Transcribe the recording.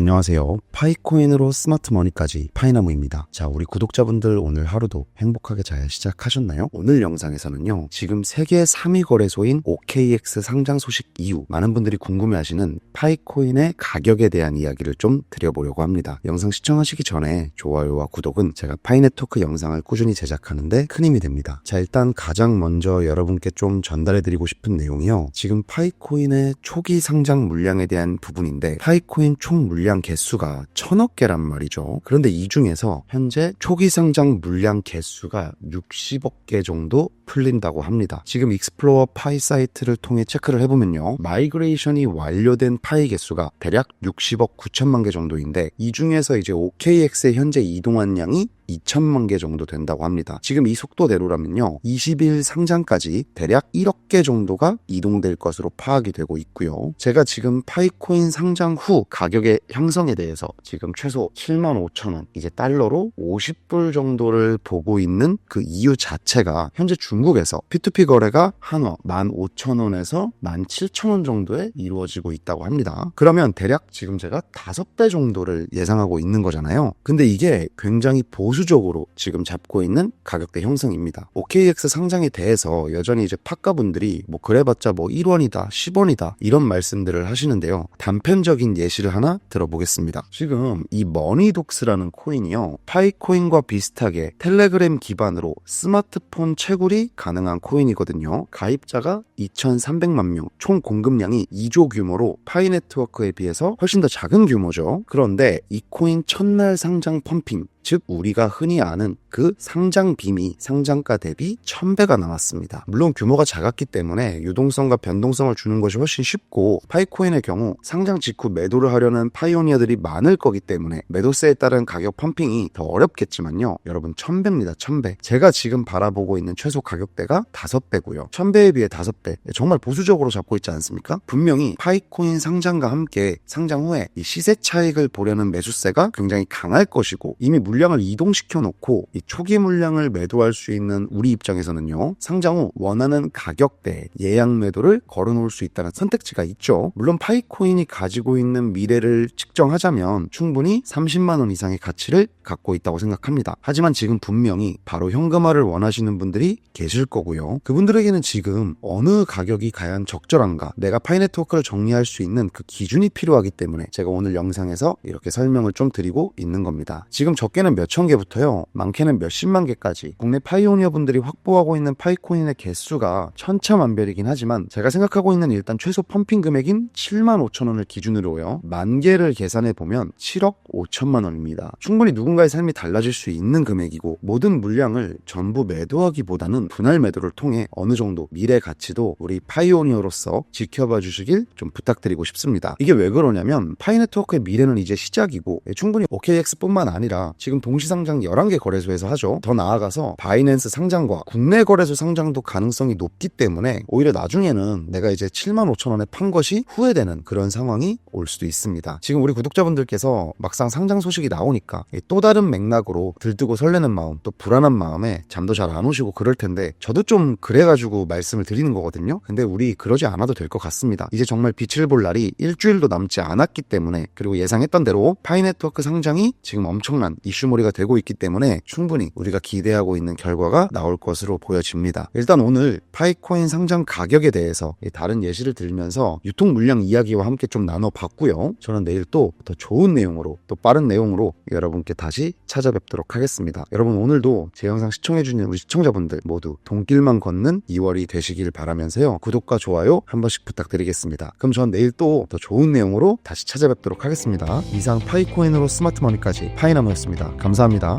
안녕하세요. 파이코인으로 스마트 머니까지 파이나무입니다. 자, 우리 구독자분들 오늘 하루도 행복하게 잘 시작하셨나요? 오늘 영상에서는요, 지금 세계 3위 거래소인 OKX 상장 소식 이후 많은 분들이 궁금해하시는 파이코인의 가격에 대한 이야기를 좀 드려보려고 합니다. 영상 시청하시기 전에 좋아요와 구독은 제가 파이네토크 영상을 꾸준히 제작하는데 큰 힘이 됩니다. 자, 일단 가장 먼저 여러분께 좀 전달해드리고 싶은 내용이요. 지금 파이코인의 초기 상장 물량에 대한 부분인데, 파이코인 총 물량 개수가 천억 개란 말이죠. 그런데 이 중에서 현재 초기 상장 물량 개수가 60억 개 정도 풀린다고 합니다. 지금 익스플로어 파이 사이트를 통해 체크를 해보면요. 마이그레이션이 완료된 파이 개수가 대략 60억 9천만 개 정도인데 이 중에서 이제 OKX의 현재 이동한 양이 2천만 개 정도 된다고 합니다. 지금 이 속도대로라면요. 20일 상장까지 대략 1억 개 정도가 이동될 것으로 파악이 되고 있고요. 제가 지금 파이코인 상장 후 가격의 향성에 대해서 지금 최소 7만 5천 원, 이제 달러로 50불 정도를 보고 있는 그 이유 자체가 현재 중국에서 P2P 거래가 한화 15,000원에서 17,000원 정도에 이루어지고 있다고 합니다. 그러면 대략 지금 제가 5배 정도를 예상하고 있는 거잖아요. 근데 이게 굉장히 보수 적으로 지금 잡고 있는 가격대 형성입니다. OKX 상장에 대해서 여전히 이제 파카분들이 뭐 그래봤자 뭐 1원이다, 10원이다 이런 말씀들을 하시는데요. 단편적인 예시를 하나 들어보겠습니다. 지금 이 머니독스라는 코인이요. 파이코인과 비슷하게 텔레그램 기반으로 스마트폰 채굴이 가능한 코인이거든요. 가입자가 2,300만 명, 총 공급량이 2조 규모로 파이 네트워크에 비해서 훨씬 더 작은 규모죠. 그런데 이 코인 첫날 상장 펌핑 즉 우리가 흔히 아는 그 상장 빔이 상장가 대비 1000배가 나왔습니다. 물론 규모가 작았기 때문에 유동성과 변동성을 주는 것이 훨씬 쉽고 파이코인의 경우 상장 직후 매도를 하려는 파이오니어들이 많을 거기 때문에 매도세에 따른 가격 펌핑이 더 어렵겠지만요. 여러분 1000배입니다. 1000배. 제가 지금 바라보고 있는 최소 가격대가 5배고요. 1000배에 비해 5배. 정말 보수적으로 잡고 있지 않습니까? 분명히 파이코인 상장과 함께 상장 후에 이 시세 차익을 보려는 매수세가 굉장히 강할 것이고 이미 물량을 이동시켜 놓고 이 초기 물량을 매도할 수 있는 우리 입장에서는요 상장 후 원하는 가격대 예약 매도를 걸어 놓을 수 있다는 선택지가 있죠. 물론 파이코인이 가지고 있는 미래를 측정하자면 충분히 30만 원 이상의 가치를 갖고 있다고 생각합니다. 하지만 지금 분명히 바로 현금화를 원하시는 분들이 계실 거고요. 그분들에게는 지금 어느 가격이 과연 적절한가 내가 파이 네트워크를 정리할 수 있는 그 기준이 필요하기 때문에 제가 오늘 영상에서 이렇게 설명을 좀 드리고 있는 겁니다. 지금 적게 적게는 몇천 개부터요. 많게는 몇십만 개까지 국내 파이오니어 분들이 확보하고 있는 파이코인의 개수가 천차만별이긴 하지만 제가 생각하고 있는 일단 최소 펌핑 금액인 7만 5천 원을 기준으로요. 만 개를 계산해 보면 7억 5천만 원입니다. 충분히 누군가의 삶이 달라질 수 있는 금액이고 모든 물량을 전부 매도하기보다는 분할 매도를 통해 어느 정도 미래 가치도 우리 파이오니어로서 지켜봐 주시길 좀 부탁드리고 싶습니다. 이게 왜 그러냐면 파이네트워크의 미래는 이제 시작이고 충분히 OKX뿐만 아니라 지금 동시상장 11개 거래소에서 하죠. 더 나아가서 바이낸스 상장과 국내 거래소 상장도 가능성이 높기 때문에 오히려 나중에는 내가 이제 7만 5천 원에 판 것이 후회되는 그런 상황이 올 수도 있습니다. 지금 우리 구독자분들께서 막상 상장 소식이 나오니까 또 다른 맥락으로 들뜨고 설레는 마음 또 불안한 마음에 잠도 잘 안 오시고 그럴 텐데 저도 좀 그래가지고 말씀을 드리는 거거든요. 근데 우리 그러지 않아도 될 것 같습니다. 이제 정말 빛을 볼 날이 일주일도 남지 않았기 때문에 그리고 예상했던 대로 파이네트워크 상장이 지금 엄청난 이슈 몰이가 되고 있기 때문에 충분히 우리가 기대하고 있는 결과가 나올 것으로 보여집니다. 일단 오늘 파이코인 상장 가격에 대해서 다른 예시를 들면서 유통 물량 이야기와 함께 좀 나눠봤고요. 저는 내일 또 더 좋은 내용으로 또 빠른 내용으로 여러분께 다시 찾아뵙도록 하겠습니다. 여러분 오늘도 제 영상 시청해주는 우리 시청자분들 모두 돈길만 걷는 2월이 되시길 바라면서요. 구독과 좋아요 한 번씩 부탁드리겠습니다. 그럼 전 내일 또 더 좋은 내용으로 다시 찾아뵙도록 하겠습니다. 이상 파이코인으로 스마트머니까지 파이나무였습니다. 감사합니다.